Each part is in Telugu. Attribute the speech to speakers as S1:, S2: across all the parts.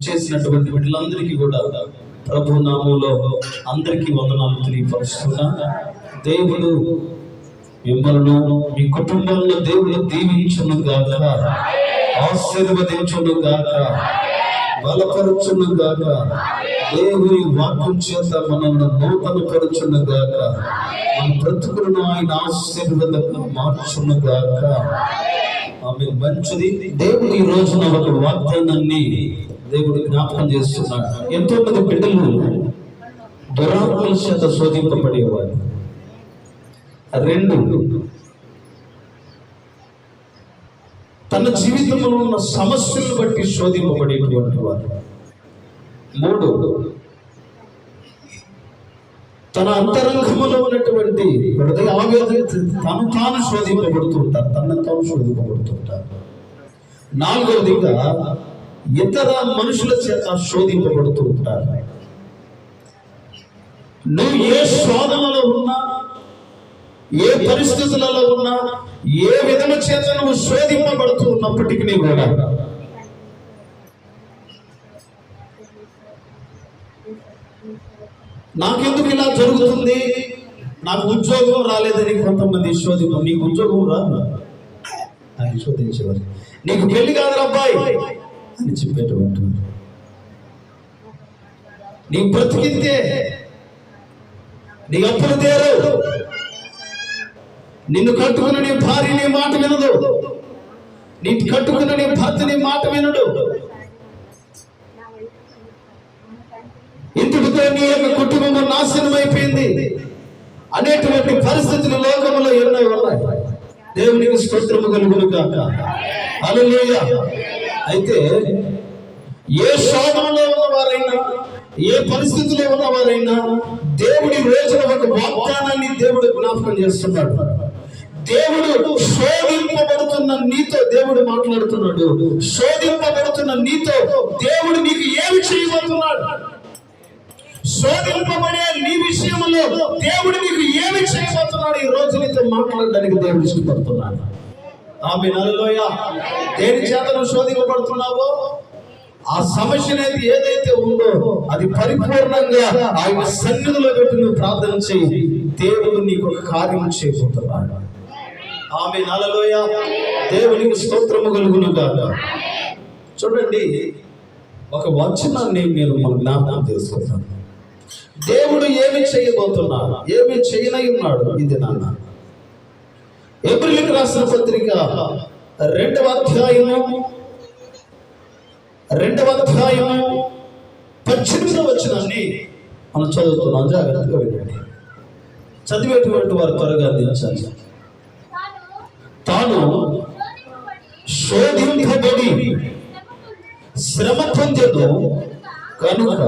S1: చేసినటువంటి వీళ్ళందరికీ కూడా ప్రభు నామంలో అందరికీ వందనాలు తెలియపరుస్తున్నా దేవుడు మిమ్మల్ని మీ కుటుంబంలో దేవుడు దీవించును గాక. ఆశీర్వదించును గాక. బలపరచును గాక. దేవుని వాక్యం చేత మనల్ని నూతన పరచును గాక. మన బ్రతుకులను ఆయన ఆశీర్వాదంగా మార్చును గాక. ఆమె మంచిది. దేవుడు ఈ రోజున ఒక వాగ్దానాన్ని దేవుడు జ్ఞాపకం చేస్తున్నాడు. ఎంతో మంది బిడ్డలు దురాత్మల చేత శోధింపబడేవారు. రెండు తన జీవితంలో ఉన్న సమస్యలను బట్టి శోధింపబడేటువంటి వారు. మూడు తన అంతరంగములో ఉన్నటువంటి హృదయ ఆవేదన తను తాను శోధింపబడుతూ ఉంటారు తన తాను శోధింపబడుతుంటారు. నాలుగవదిగా ఇతర మనుషుల చేత శోధింపబడుతూ ఉంటారు నువ్వు ఏ శోధనలో ఉన్నా ఏ పరిస్థితులలో ఉన్నా ఏ విధమ చేత నువ్వు శోధింపబడుతూ ఉన్నప్పటికీ కూడా నాకెందుకు ఇలా జరుగుతుంది? నాకు ఉద్యోగం రాలేదని కొంతమంది శోధింప నీకు ఉద్యోగం రాదు అని శోధించేవారు నీకు పెళ్ళి కాదు అబ్బాయి అని చెప్పేటువంటి నీ బ్రతికితే నీ అప్పులు తీరు నిన్ను కట్టుకున్న నీ భార్య నీ మాట వినదు. నీ కట్టుకున్న నీ భర్త నీ మాట వినడు. ఇంతటితో నీ యొక్క కుటుంబం నాశనం అయిపోయింది అనేటువంటి పరిస్థితులు లోకంలో ఎన్నో ఉన్నాయి. దేవునికి స్తోత్రము కలుగును కాక అలలేయ అయితే ఏ శోధనలో ఉన్నవారైనా ఏ పరిస్థితిలో ఉన్నవారైనా దేవుడి రోజున ఒక వాగ్దానాన్ని దేవుడు జ్ఞాపకం చేస్తున్నాడు. దేవుడు శోధింపబడుతున్న నీతో దేవుడు మాట్లాడుతున్నాడు. శోధింపబడుతున్న నీతో దేవుడు నీకు ఏమి చేయబోతున్నాడు? శోధింపబడే నీ విషయంలో దేవుడు నీకు ఏమి చేయబోతున్నాడు ఈ రోజు నీతో మాట్లాడడానికి దేవుడు ఇష్టపడుతున్నాడు. ఆమె నలులోయ దేని చేత నువ్వు శోధింపబడుతున్నావో? ఆ సమస్య అనేది ఏదైతే ఉందో అది పరిపూర్ణంగా ఆయన సన్నిధిలో పెట్టి నువ్వు ప్రార్థన చేయి. దేవుడు నీకు ఒక కార్యం చేయబోతున్నాడు. ఆమె నలలోయ దేవునికి స్తోత్రము కలుగును కాక చూడండి ఒక వచనాన్ని నేను మన జ్ఞాపకం చేసుకుంటాను దేవుడు ఏమి చేయబోతున్నాడు? ఏమి చేయనై ఉన్నాడు? ఇది నాన్న. ఏప్రిల్కి రాసిన పత్రిక రెండవ అధ్యాయము రెండవ అధ్యాయము పద్దెనిమిదవ వచనాన్ని మనం చదువుతున్నాం. జాగ్రత్తగా వినండి. చదివేటువంటి వారు త్వరగా అందించాలి. తాను శోధింపబడి శ్రమ పొందేదో కనుక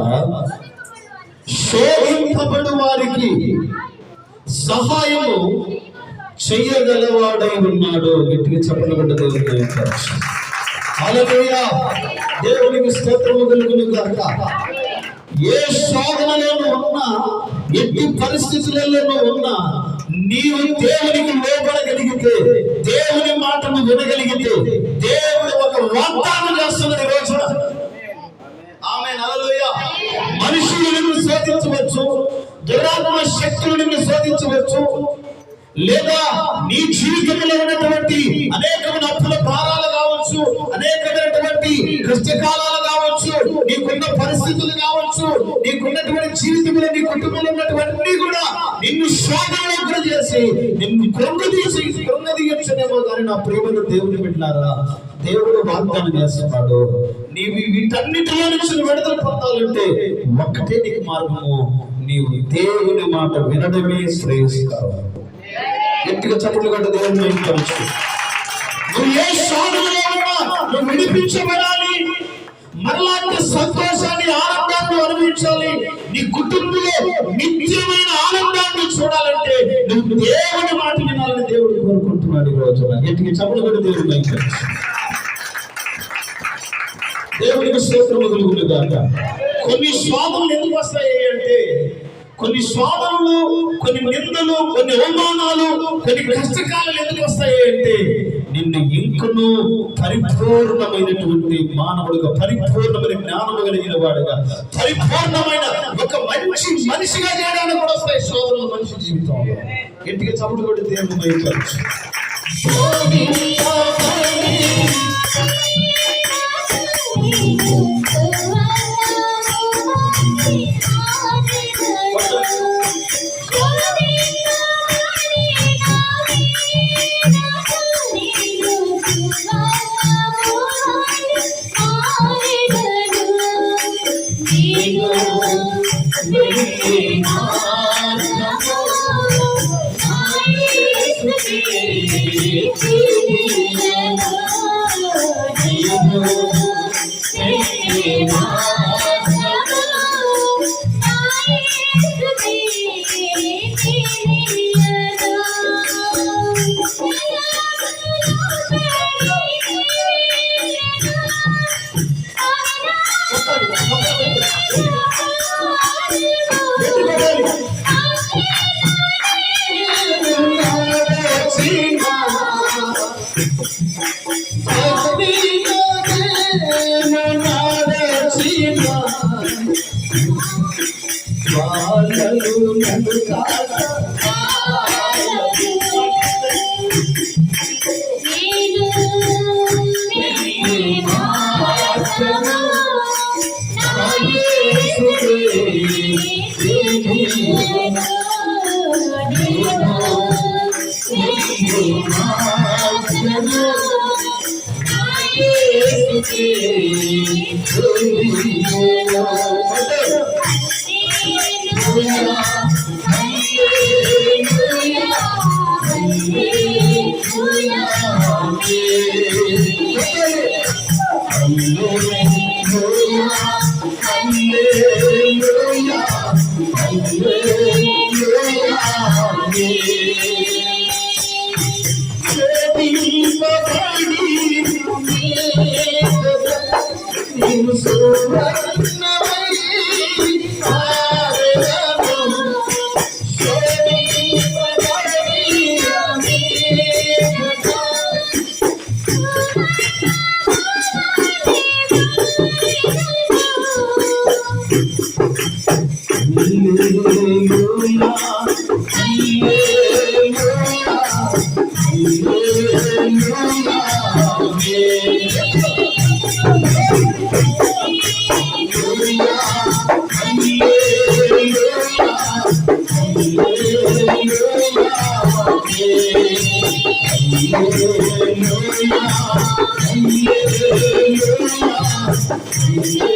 S1: శోధింపబడు వారికి సహాయము చెయ్యగలవాడై ఉన్నాడు. గట్టిగా చెప్పలు బిడ్డ దేవుడికి దేవునికి స్తోత్రము కలుగును గాక. ఏ శోధనలో ఉన్నా ఎట్టి పరిస్థితులలో ఉన్నా నీవు దేవునికి లోపడగలిగితే దేవుని మాటను వినగలిగితే దేవుడు ఒక వాగ్దానం చేస్తున్నది ఈ రోజున ఆమె నలలోయ మనుషులు నిన్ను శోధించవచ్చు దురాత్మ శక్తులు నిన్ను శోధించవచ్చు. లేదా నీ జీవితంలో ఉన్నటువంటి అనేకమైన అప్పుల భారాలు కావచ్చు అనేకమైనటువంటి కష్టకాలాలు కావచ్చు పరిస్థితులు కావచ్చు నీకున్నటువంటి జీవితంలో నీ కుటుంబంలో ఉన్నటువంటి కూడా నిన్ను శోధనలో గురి చేసి నిన్ను కృంగదీసి కృంగదీయచ్చునేమో కానీ నా ప్రేమను దేవుని పెట్టినారా దేవుడు వాగ్దానం చేస్తున్నాడు. నీవు వీటన్నిటిలో నుంచి విడుదల పొందాలంటే ఒక్కటే నీకు మార్గము నీవు దేవుని మాట వినడమే శ్రేయస్కరం. గట్టిగా చప్పట్లు కట్ట దేవుని నువ్వు ఏ శోధనలో ఉన్నా నువ్వు విడిపించబడాలి. మరలాంటి సంతోషాన్ని ఆనందాన్ని అనుభవించాలి. నీ కుటుంబంలో నిత్యమైన ఆనందాన్ని చూడాలంటే నువ్వు దేవుడి మాట వినాలని దేవుడు కోరుకుంటున్నాడు ఈ రోజున గట్టిగా చప్పట్లు కట్ట దేవుని మహిమపరచు దేవునికి స్తోత్రము కలుగును కొన్ని స్వాములు ఎందుకు వస్తాయి? అంటే కొన్ని శోధనలు కొన్ని నిందలు కొన్ని అవమానాలు కొన్ని కష్టకాలాలు ఎందుకు వస్తాయి అంటే నిన్ను ఇంకను పరిపూర్ణమైనటువంటి మానవుడిగా పరిపూర్ణమైన జ్ఞానము కలిగిన వాడుగా పరిపూర్ణమైన ఒక మంచి మనిషిగా చేయడానికి కూడా వస్తాయి శోధనలు మనిషి జీవితంలో. ఇంటికి చప్పుడు దేవుని వైపచ్చు ఎట్టి శోధనలలో ఉన్న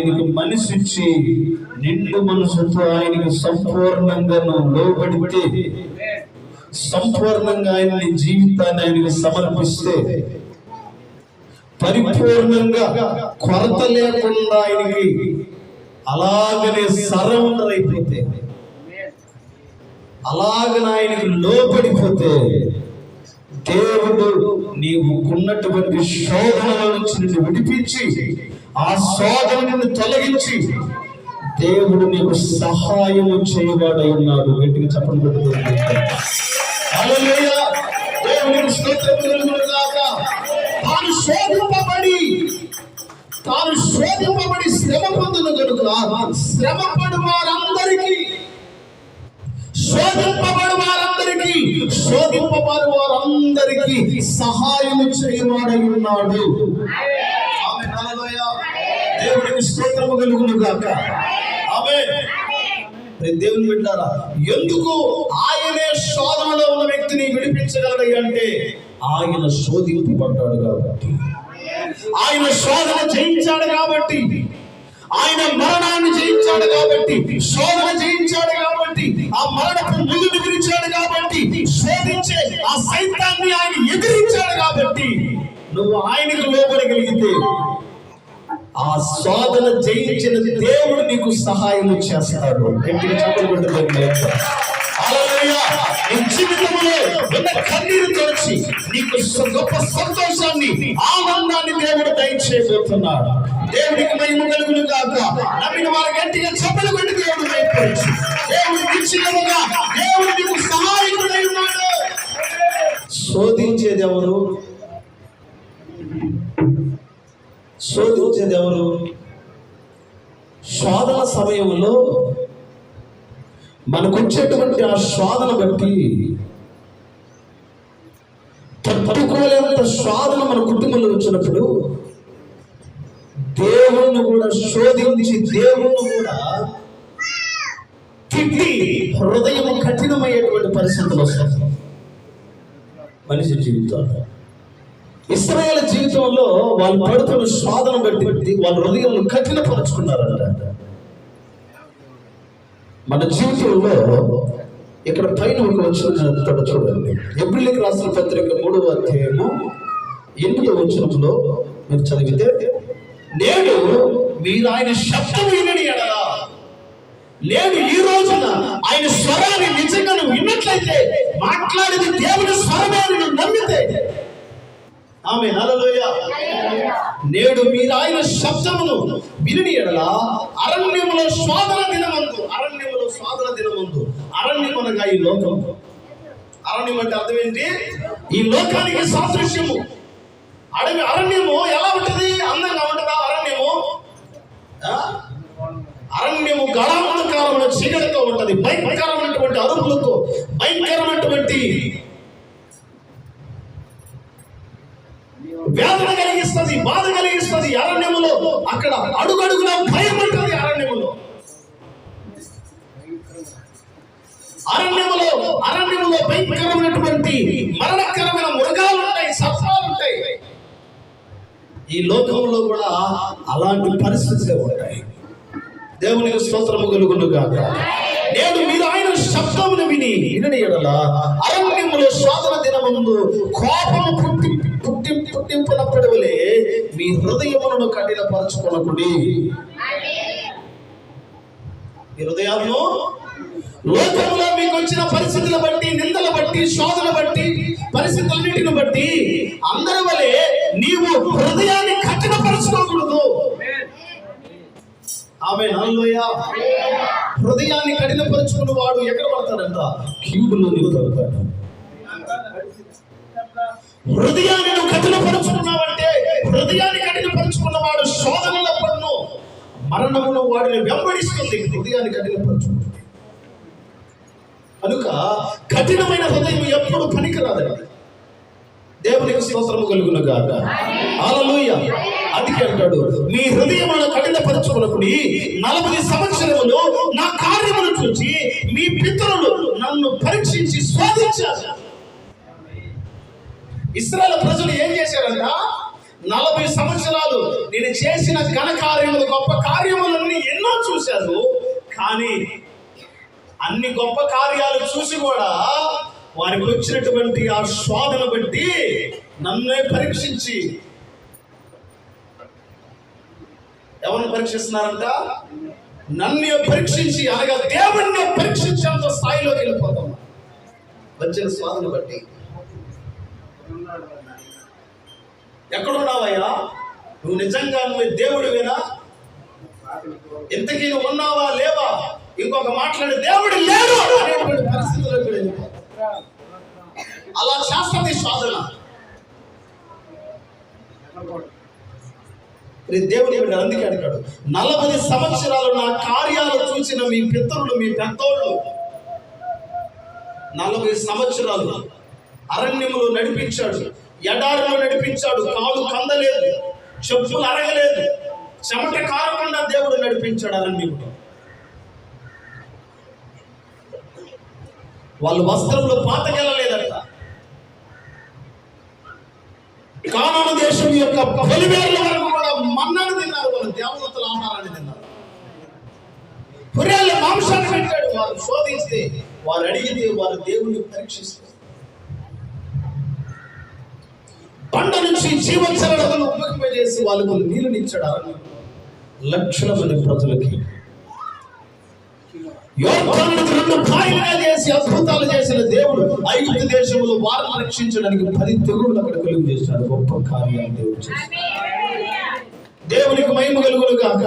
S1: ఆయనకు మనసిచ్చి నిండు మనసుతో ఆయనకు సంపూర్ణంగా నువ్వు లోబడితే సంపూర్ణంగా ఆయన నీ జీవితాన్ని ఆయనకు సమర్పిస్తే పరిపూర్ణంగా కొరత లేకుండా ఆయనకి అలాగనే సరౌండర్ అయిపోతే అలాగన ఆయనకి లోపడిపోతే దేవుడు నీవు ఉన్నటువంటి శోధనల నుంచి విడిపించి ఆ శోధనను తొలగించి దేవుడు నీకు సహాయం చేయవాడై ఉన్నాడు. గట్టిగా చెప్పండి పెట్టుకోండి. హల్లెలూయా. దేవునికి స్తోత్రం తాను శోధింపబడి తాను శోధింపబడి శ్రమ పొందును కనుక శ్రమ పడు వారందరికీ శోధింపబడు వారందరికీ శోధింపబడు వారందరికీ సహాయం చేయవాడై ఉన్నాడు. దేవుడికి స్తోత్రము కలుగును గాక. ఆమె దేవుని బిడ్డారా ఎందుకు ఆయనే శోధనలో ఉన్న వ్యక్తిని విడిపించగలడు అంటే ఆయన శోధింపబడ్డాడు కాబట్టి. ఆయన శోధన జయించాడు కాబట్టి. ఆయన మరణాన్ని జయించాడు కాబట్టి. శోధన జయించాడు కాబట్టి. ఆ మరణపు ముళ్ళుని విరిచాడు కాబట్టి. శోధించే ఆ సైతాన్ని ఆయన ఎదిరించి నువ్వు ఆయనకు కలిగితే ఆ శోధన జయించిన దేవుడు నీకు సహాయం చేస్తాడు. గట్టిగా చెప్పబడుతుంది నీ జీవితంలో ఉన్న కన్నీరు తొలచి నీకు గొప్ప సంతోషాన్ని ఆనందాన్ని దేవుడు దయచేయబోతున్నాడు. దేవుడికి మహిమ కలుగును కాక నమ్మిన వారి గట్టిగా చెప్పలు కొట్టి దేవుడు మైపరచు దేవుడు నిశ్చితముగా దేవుడు నీకు సహాయకుడై ఉన్నాడు. శోధించేది ఎవరు? శోధించేది ఎవరు శోధన సమయంలో మనకు వచ్చేటువంటి ఆ శోధన బట్టి తట్టుకోలేనంత శోధన మన కుటుంబంలో వచ్చినప్పుడు దేవుణ్ణి కూడా శోధించి దేవుణ్ణి కూడా తిట్టి హృదయం కఠినమయ్యేటువంటి పరిస్థితులు వస్తాయి. మనిషి జీవితంలో. ఇస్రాయేల్ జీవితంలో వాళ్ళు పడుతున్న శోధన బట్టి వాళ్ళ హృదయంలో కఠినపరుచుకున్నారంట. మన జీవితంలో ఇక్కడ పైన ఒక వచ్చిన చూడండి. ఎబ్రిలికి రాసిన పత్రిక మూడవ అధ్యాయము ఎనిమిదవ వచ్చినప్పుడు మీరు చదివితే నేడు మీరు ఆయన శబ్దం వినని ఎడలా. లేదు ఈ రోజున ఆయన స్వరాన్ని నిజంగా నువ్వు విన్నట్లయితే మాట్లాడేది దేవుని స్వరమే నువ్వు నమ్మితే ఆమె హల్లెలూయా. నేడు మీరు ఆయన శబ్దమును విని ఎడల అరణ్యములో శోధన దినమందు అరణ్యములో శోధన దినమందు అరణ్యం అనగా ఈ లోకం. అరణ్యం అంటే అర్థం ఏంటి? ఈ లోకానికి సాదృశ్యము. అడవి అరణ్యము ఎలా ఉంటది? అందంగా ఉంటుందా అరణ్యము? అరణ్యము గళాంధకారమైన చీకటితో ఉంటది. భయంకరమైనటువంటి అరుపులతో భయంకరమైనటువంటి వేదన కలిగిస్తుంది బాధ కలిగిస్తుంది అరణ్యములో. అక్కడ అడుగడుగున భయం ఉంటుంది అరణ్యములో. అరణ్యములో అరణ్యములో భయంకరమైనటువంటి మరణకరమైన మృగాలు ఉంటాయి సర్పాలు ఉంటాయి. ఈ లోకంలో కూడా అలాంటి పరిస్థితులే ఉంటాయి. దేవునికి స్తోత్రము కలుగును గాక. నేను మీరు ఆయన శబ్దమును విని వినని ఎడల అరణ్యములో శోధన దినముందు కోపము పుట్టి పుట్టి మీ హృదయములను కఠినపరచుకునకుడి. మీ హృదయాలను లోకంలో మీకు వచ్చిన పరిస్థితులు బట్టి నిందల బట్టి శోధన బట్టి పరిస్థితులన్నిటిని బట్టి అందరి వలె నీవు హృదయాన్ని కఠినపరచుకోకూడదు. ఆమె హల్లెలూయ. హృదయాన్ని కఠినపరచుకున్న వాడు ఎక్కడ పడతాడంట? క్యూబుల్లో నీవు నిలుతాడు హృదయాన్ని హృదయాన్ని కఠినపరుచుకున్నవాడు శోధనల పన్ను మరణమును వాడిని వెంబడిస్తుంది. హృదయాన్ని కఠినపరుచుకుంటుంది కనుక కఠినమైన హృదయం ఎప్పుడు పనికిరాదండి. దేవునికి స్తోత్రము కలుగును గాక. హల్లెలూయా. అందుకే అంటాడు మీ హృదయమును కఠినపరచుకున్నప్పుడు నలభై సంవత్సరములు నా కార్యమును చూసి మీ పితరులు నన్ను పరీక్షించి శోధించారు ఇస్రాయల్ ప్రజలు ఏం చేశారంట? నలభై సంవత్సరాలు నేను చేసిన ఘనకార్యములు గొప్ప కార్యములన్నీ ఎన్నో చూశారు కానీ అన్ని గొప్ప కార్యాలు చూసి కూడా వారికి వచ్చినటువంటి ఆ శోధన బట్టి నన్నే పరీక్షించి. ఎవరిని పరీక్షిస్తున్నారంట? నన్ను పరీక్షించి అనగా దేవుణ్ణి పరీక్షించేంత స్థాయిలోకి వెళ్ళిపోతాం. వచ్చిన స్వాదను బట్టి. ఎక్కడున్నావయ్యా? నువ్వు నిజంగా నువ్వు దేవుడివేనా? ఇంతకీ నువ్వు ఉన్నావా లేవా? ఇంకొక మాట్లాడే దేవుడు లేడు అనేటువంటి పరిస్థితుల్లోకి అలా చేస్తుంది సాధన. దేవుడు దేవుని అందుకే అడిగాడు. నలభై సంవత్సరాలు నా కార్యాలు చూసిన మీ పితరులు మీ పెద్దోళ్ళు. నలభై సంవత్సరాలు అరణ్యములు నడిపించాడు. ఎడారిలో నడిపించాడు కాలు కందలేదు చెప్పులు అరగలేదు. చెమట కారకుండా దేవుడు నడిపించాడు అరణ్యములో వాళ్ళు వస్త్రంలో పాతకెళ్ళలేదంట. కానాను దేశం యొక్క పొలిమేరల వరకు కూడా మన్నాను తిన్నారు వాళ్ళు దేవదత్తుల ఆహారాన్ని తిన్నారు. పురేళ్ళ మాంసాన్ని పెట్టాడు వారు శోధిస్తే వారు అడిగితే వారు దేవుణ్ణి పరీక్షిస్తారు బండ నుంచి జీవచరణలను ఉపయోగింపజేసి వాళ్ళకు నీళ్ళనిచ్చడానికి లక్షల మంది ప్రజలకి. చేసి అద్భుతాలు చేసిన దేవుడు ఐగుప్తు దేశంలో వారిని రక్షించడానికి పది తెగుళ్ళు అక్కడ కలుగు చేశాడు. గొప్ప కార్యాలు దేవుడు చేశాడు. దేవునికి మహిమ కలుగులు కాక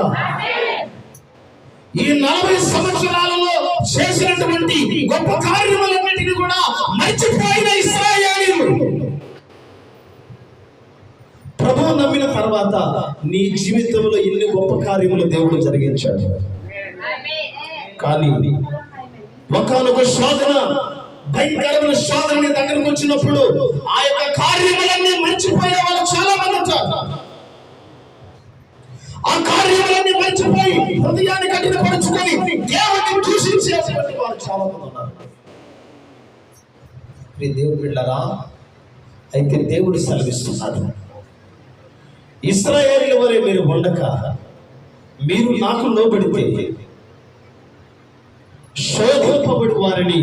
S1: ఈ నలభై సంవత్సరాలలో చేసినటువంటి గొప్ప కార్యములన్నిటిని కూడా మర్చిపోయిన ఇస్రాయేలీలు నమ్మిన తర్వాత నీ జీవితంలో ఎన్ని గొప్ప కార్యములు దేవుడు జరిగించాడు. కానీ ఒకనొక శోధన భయంకరమైన శోధన నీ దగ్గరకు వచ్చినప్పుడు ఆ యొక్క కార్యములన్నీ మర్చిపోయే వాళ్ళు చాలా మంది ఉంటారు. ఆ కార్యములన్నీ మర్చిపోయి హృదయాన్ని కఠినపరుచుకొని దేవుడిని దూషించేటువంటి వారు చాలా మంది ఉన్నారు దేవుడు బిళ్ళరా అయితే దేవుడు సెలవిస్తున్నాడు. ఇస్రాయేలీల వరే మీరు ఉండక మీరు నాకు లోబడితే శోధింపబడి వారిని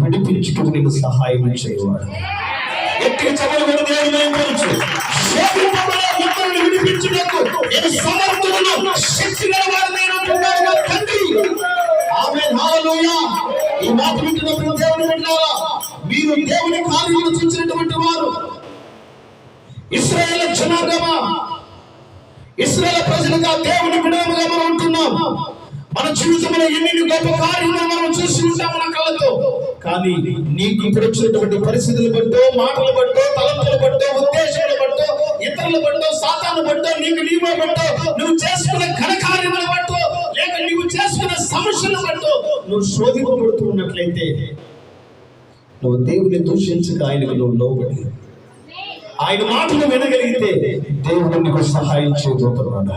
S1: విడిపించుటకు నీకు సహాయం చేయవాడు ఎక్కడ చదవబడి దేవుని మహిమపరచు. శోధింపబడే ఇతరులను విడిపించుటకు నేను సమర్థులను శక్తి గలవాడినైన అంటున్నాడు నా తండ్రి. ఆమేన్. హల్లెలూయా. ఈ మాట వింటున్నప్పుడు దేవుని బిడ్డలారా మీరు దేవుని కార్యములు చూసినటువంటి వారు. ఇస్రాయేల్ జనాంగమా? ఇస్రాయల్ ప్రజలుగా దేవుని బిడముగా మనం ఉంటున్నాం. మన జీవితంలో ఎన్ని గొప్ప కార్యములు మనం చూసి ఉంటాం మన కళ్ళతో. కానీ నీకు ఇప్పుడు వచ్చినటువంటి పరిస్థితులు బట్టో మాటలు బట్టో తలంపులు బట్టో ఉద్దేశాలు బట్టో ఇతరులు బట్టో సాతాను బట్టో నీకు నీవో బట్టో నువ్వు చేసుకున్న ఘనకార్యములు బట్టో లేక నువ్వు చేసుకున్న సమస్యలు బట్టో నువ్వు శోధింపబడుతూ ఉన్నట్లయితే నువ్వు దేవుని దూషించక ఆయనకు నువ్వు లోబడి. ఆయన మాటలు వినగలిగితే దేవుడు నీకు సహాయం చేయబోతున్నాడు.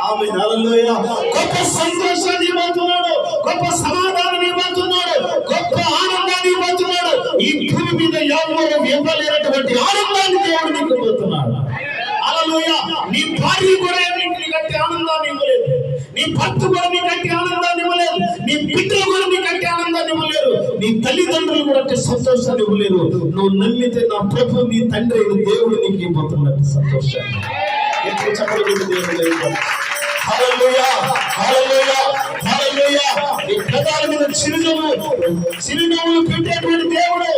S1: ఆమె హల్లెలూయా. గొప్ప సంతోషాన్ని ఇవ్వబోతున్నాడు. గొప్ప సమాధానం ఇవ్వబోతున్నాడు. గొప్ప ఆనందాన్ని ఇవ్వబోతున్నాడు. ఈ భూమి మీద ఎవరు ఇవ్వలేనటువంటి ఆనందాన్ని దేవుడు నీకు ఇవ్వబోతున్నాడు. అలలోయ నీ భార్య కూడా నీకు ఆనందాన్ని ఇవ్వలేదు. నీ భర్త కూడా నీకంటే ఆనందాన్ని ఇవ్వలేదు. నీ బిడ్డలు కూడా నీకంటే ఆనందాన్ని ఇవ్వలేరు నీ తల్లిదండ్రులు కూడా అంటే సంతోషాన్ని ఇవ్వలేరు నువ్వు నమ్మితే నా ప్రభు నీ తండ్రి అయిన దేవుడు నీకు ఇవ్వబోతున్నాడు సంతోషాన్ని ఎప్పుడు చెప్పలేదు దేవుడు నీ చిరునవ్వులు పెట్టేటువంటి దేవుడు.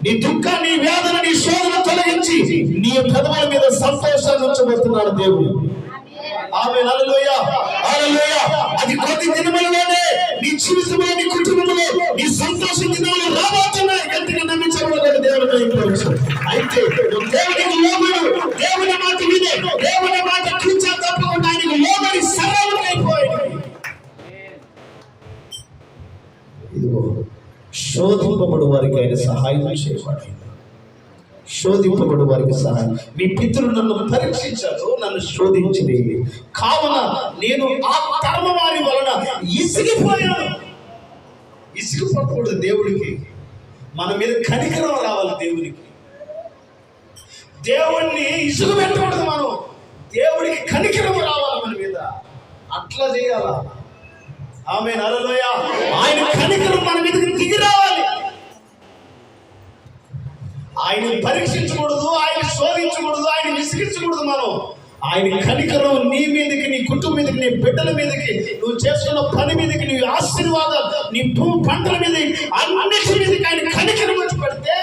S1: నీ దుఃఖాన్ని వేదన నీ శోధన తొలగించి నీ పెదవుల మీద సంతోషాన్ని ఉంచబోతున్నాడు దేవుడు. ఆమె అది కొద్ది దినములలోనే నీ జీవితంలో నీ కుటుంబంలో నీ సంతోష దినములు రాబోతున్నాయి గట్టిగా నమ్మించబడలేదు దేవుడు అయితే నువ్వు దేవునికి లోబడు దేవుని మాట వినే దేవుని మాట కూర్చో తప్పకుండా ఆయనకు లోబడి సరళం అయిపోయింది శోధింపబడు వారికి ఆయన సహాయం చేయబడింది శోధింపబడు వారికి సహాయం. మీ పితరులు నన్ను పరీక్షించారు నన్ను శోధించింది కావున నేను ఆ కర్మ వారి వలన ఇసిగిపోయాను. ఇసిగిపోకూడదు దేవుడికి మన మీద కనికరం రావాలి దేవునికి. దేవుణ్ణి ఇసుగు పెట్టకూడదు మనం. దేవుడికి కనికరం రావాలి మన మీద. అట్లా చేయాలా? ఆమె నలలోయ ఆయన కనికరం మన మీదకి దిగి రావాలి. ఆయన పరీక్షించకూడదు ఆయన శోధించకూడదు ఆయన విసిగించకూడదు మనం. ఆయన కనికరం నీ మీదకి నీ కుటుంబం మీదకి నీ బిడ్డల మీదకి నువ్వు చేస్తున్న పని మీదకి నీ ఆశీర్వాదాలు నీ భూమి పంటల మీదకి అన్నిటి మీదకి ఆయన కనికరం వచ్చి పడితే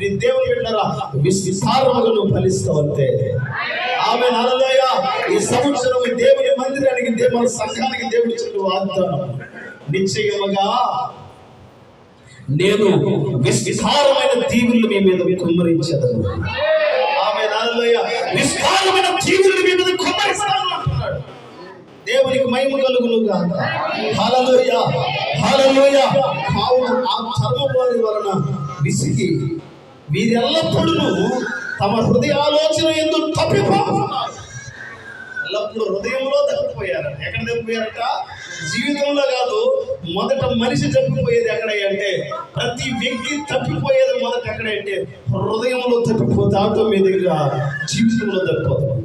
S1: నీ దేవుని బిడ్డరా విస్తారముగా నువ్వు ఫలిస్తావు అంతే. ఆమె నలలోయ ఈ సంవత్సరం దేవుని మందిరానికి దేవుని సంఘానికి దేవుడి చుట్టూ వాగ్దానం. నిశ్చయముగా నేను విస్తారమైన దీవులు మీ మీద కుమ్మరించదను. ఆమె విస్తారమైన దీవులు మీ మీద కుమ్మరిస్తాను దేవునికి మహిమ కలుగును గాక. హలలోయ హల్లెలూయా. కావున ఆ చర్మవారి వలన విసిగి వీరెల్లప్పుడూ తమ హృదయ ఆలోచన ఎందుకు తప్పిపోతున్నారు. ఎల్లప్పుడూ హృదయంలో తప్పిపోయారు ఎక్కడ తప్పిపోయారట? జీవితంలో కాదు మొదట మనిషి తప్పిపోయేది ఎక్కడ అంటే ప్రతి వ్యక్తి తప్పిపోయేది మొదట ఎక్కడ అంటే హృదయంలో తప్పిపోతే ఆటోమేటిక్గా జీవితంలో తప్పిపోతాం.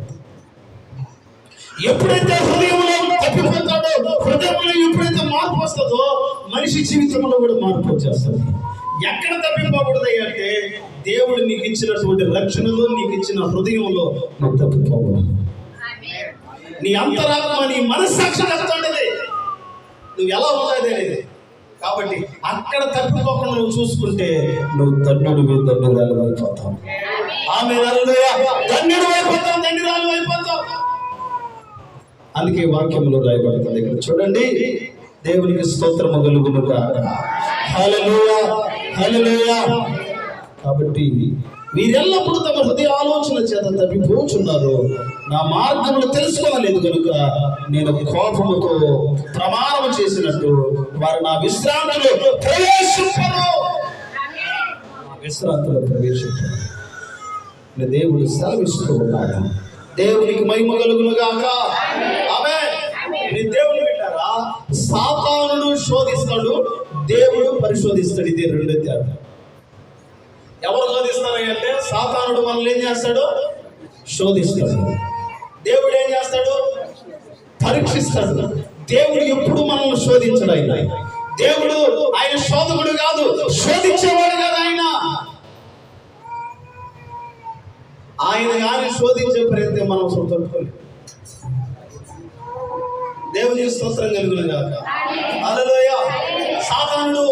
S1: ఎప్పుడైతే హృదయంలో తప్పిపోతాడో హృదయంలో ఎప్పుడైతే మార్పు వస్తుందో మనిషి జీవితంలో కూడా మార్పు వచ్చేస్తుంది. ఎక్కడ తప్పిపోకూడదు అంటే దేవుడు నీకు ఇచ్చినటువంటి రక్షణలో నీకు ఇచ్చిన హృదయంలో నువ్వు తప్పిపోకూడదు. నీ అంతరాత్మ నీ మనస్సాక్షి చెప్తుంటది నువ్వు ఎలా ఉన్నది అనేది. కాబట్టి అక్కడ తప్పిపోకుండా నువ్వు చూసుకుంటే నువ్వు తండ్రుడివి తండ్రురాలు అయిపోతావు. ఆమె తండ్రుడు అయిపోతావు తండ్రురాలు అయిపోతావు. అందుకే వాక్యంలో రాయబడుతుంది. ఇక్కడ చూడండి దేవునికి స్తోత్రము కలుగును కాబట్టి వీరెల్లప్పుడు తమ హృదయ ఆలోచన చేత తప్పిపోచున్నారు నా మార్గములు తెలుసుకోలేదు కనుక నేను కోపముతో ప్రమాణం చేసినట్టు వారు నా విశ్రాంతిలో ప్రవేశించరు విశ్రాంతిలో ప్రవేశించరు దేవుడు సెలవిస్తూ ఉన్నాడు. దేవునికి మహిమ కలుగును గాక ఆమె దేవుని పెట్టారా సాతానుడు శోధిస్తాడు దేవుడు పరిశోధిస్తాడు. ఇది రెండు తేడా ఎవరు శోధిస్తారు అంటే సాతానుడు మనల్ని ఏం చేస్తాడు? శోధిస్తాడు. దేవుడు ఏం చేస్తాడు? పరీక్షిస్తాడు. దేవుడు ఎప్పుడు మనల్ని శోధించడు ఆయన. దేవుడు ఆయన శోధకుడు కాదు శోధించేవాడు కాదు ఆయన. ఆయన కానీ శోధించే ప్రయత్నం మనం తట్టుకోలేదు దేవుని స్తోత్రం కలుగును కాక అలలోయ సాతానుడు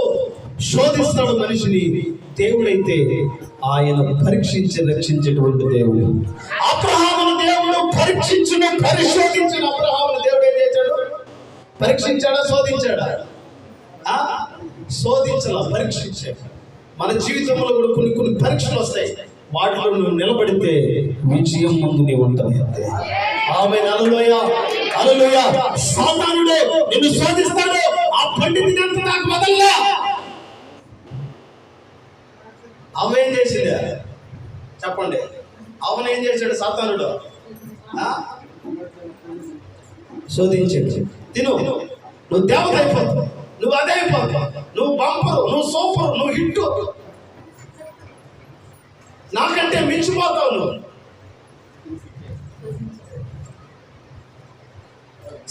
S1: శోధిస్తాడు మనిషిని. దేవుడైతే ఆయన పరీక్షించి రక్షించేటువంటి దేవుడు. పరీక్షించును పరిశోధించిన. అబ్రహామును దేవుడు ఏం చేశాడు? పరీక్షించాడా? శోధించాడా? ఆ? శోధించాల పరీక్షించాడు. మన జీవితంలో కూడా కొన్ని కొన్ని పరీక్షలు వస్తాయి. వాటిలో నువ్వు నిలబడితే విజయం ముందు నీ ఉంటుంది ఆమె అలలోయ అలలోయ సాతానుడు నిన్ను శోధిస్తాడు. ఆ పండితుని అంత నాకు వదల్లా అవేం ఏం చెప్పండి. అవనేం ఏం చేశాడు? సాతానుడు? శోధించండి. తిను. నువ్వు దేవత అయిపోతావు. నువ్వు అదే అయిపోతావు. నువ్వు బంపరు నువ్వు సూపరు నువ్వు హిట్ నాకంటే మించిపోతావు నువ్వు.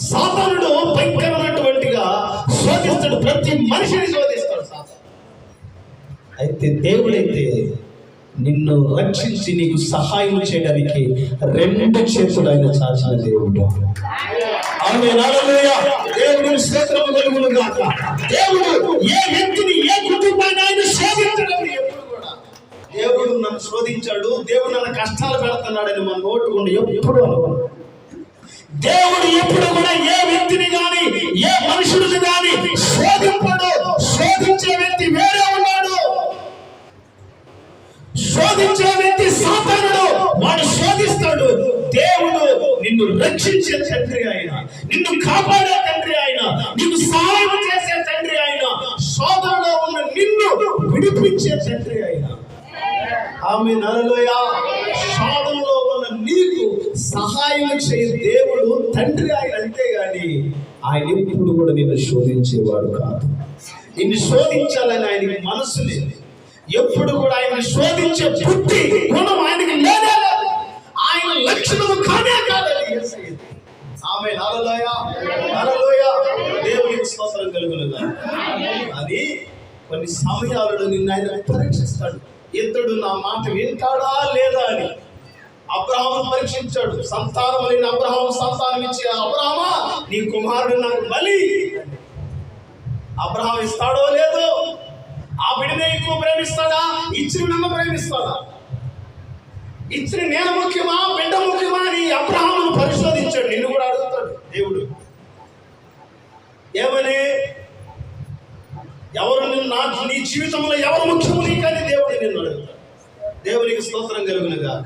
S1: సాతానుడు భయంకరమైనటువంటిగా శోధిస్తాడు. ప్రతి మనిషిని శోధిస్తాడు సాతాను. అయితే దేవుడైతే నిన్ను రక్షించి నీకు సహాయం చేయడానికి రెండు చేతులు ఆయన చాచిన దేవుడు. ఆమె దేవుడిని స్తోత్రము కలుగును గాక. దేవుడు ఏ వ్యక్తిని ఏ కుటుంబాన్ని ఆయన శోధించడం ఎప్పుడు కూడా. దేవుడు నన్ను శోధించాడు. దేవుడు నన్ను కష్టాలు పెడుతున్నాడని మన నోటుకుండా ఎప్పుడు అనుకోను. దేవుడు ఎప్పుడు కూడా ఏ వ్యక్తిని గాని ఏ మనుషుడిని గాని శోధింపడు. శోధించే వ్యక్తి సాతానుడు. వాడు శోధిస్తాడు. దేవుడు నిన్ను రక్షించే తండ్రి ఆయన. నిన్ను కాపాడే తండ్రి ఆయన. నీకు సహాయం చేసే తండ్రి ఆయన. శోధనలో ఉన్న నిన్ను విడిపించే తండ్రి ఆయన. ఆమె నరలోయ శోధనలో ఉన్న నీకు సహాయం చేయ దేవుడు తండ్రి ఆయన అంతేగాని ఆయన ఎప్పుడు కూడా నిన్ను శోధించేవాడు కాదు. నిన్ను శోధించాలని ఆయనకి మనసు లేదు. ఎప్పుడు కూడా ఆయన శోధించే బుద్ధి గుణం ఆయనకి లేదే లేదు. ఆయన లక్షణము కానే కాదని ఆమె నలలోయ నరలోయ దేవునికి స్తోత్రం కలుగునుగా అది కొన్ని సమయాలలో నిన్ను ఆయన పరీక్షిస్తాడు. ఇతడు నా మాట వింటాడా లేదా అని. అబ్రహాము పరీక్షించాడు. సంతానం లేని అబ్రహాము సంతానం ఇచ్చి అబ్రహమా నీ కుమారుడు నాకు బలి. అబ్రహాం ఇస్తాడో లేదో ఆ బిడ్డనే ఎక్కువ ప్రేమిస్తాడా? ఇచ్చిన నన్ను ప్రేమిస్తాడా? ఇచ్చిన నేను ముఖ్యమా బిడ్డ ముఖ్యమా అని అబ్రహామును పరిశోధించాడు. నిన్ను కూడా అడుగుతాడు దేవుడు. ఏమని? ఎవరు నా నీ జీవితంలో ఎవరు ముఖ్యము నీకని దేవుడు నిన్ను అడుగుతాడు. దేవునికి స్తోత్రం కలుగును గాక.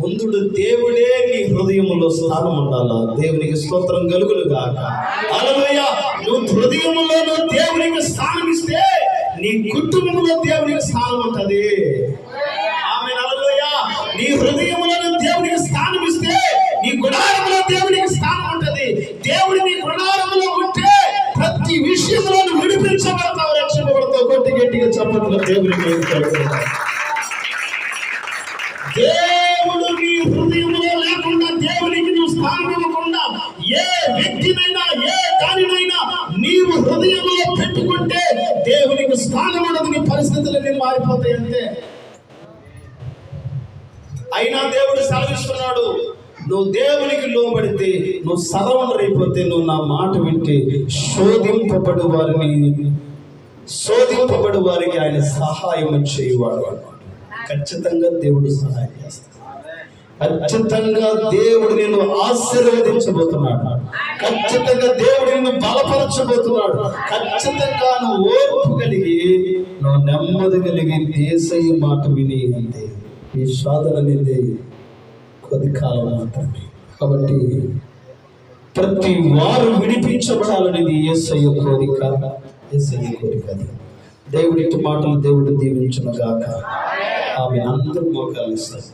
S1: ముందుడు దేవుడే నీ హృదయములో స్థానం ఉండాలా? దేవునికి స్తోత్రం కలుగును గాక. అలవయ్య నువ్వు హృదయంలో నువ్వు దేవునికి స్థానం ఇస్తే నీ కుటుంబంలో దేవునికి స్థానం ఉంటది. ఆమె నీ హృదయములో దేవునికి స్థానం ఇస్తే నీ గుణారంలో దేవునికి స్థానం ఉంటది. దేవుడి నీ గుణారంలో ఉంటే ప్రతి విషయంలో విడిపించబడతావు రక్షించబడతావు కొట్టి గట్టిగా చెప్పట్లు దేవునికి దేవుడు నీ హృదయంలో లేకుండా దేవునికి నువ్వు స్థానం ఇవ్వకుండా ఏ వ్యక్తినైనా ఏ దానినైనా నీవు హృదయంలో పెట్టుకుంటే దేవునికి స్థానం ఉండదు నీ పరిస్థితులన్నీ మారిపోతాయి అంతే అయినా దేవుడు సెలవిస్తున్నాడు నువ్వు దేవునికి లోబడితే నువ్వు సరవణర్ అయిపోతే నువ్వు నా మాట వింటే శోధింపబడు వారిని శోధింపబడు వారికి ఆయన సహాయం చేయవాడు అన్నాడు ఖచ్చితంగా దేవుడు సహాయం చేస్తాడు. ఖచ్చితంగా దేవుడు నేను ఆశీర్వదించబోతున్నాడు. ఖచ్చితంగా దేవుడు నిన్ను బలపరచబోతున్నాడు. ఖచ్చితంగా నువ్వు ఓర్పు కలిగి నువ్వు నెమ్మది కలిగి దేశయ్య మాట విని అంతే. ఈ సాధన అనేది కొద్ది కాలం మాత్రమే. కాబట్టి ప్రతి వారు విడిపించబడాలనేది ఏసయ్య కోరిక. ఏసయ్య కోరిక అది. దేవుడి మాటలు దేవుడు దీవించును గాక. ఆమె అందరూ మోకాలు ఇస్తారు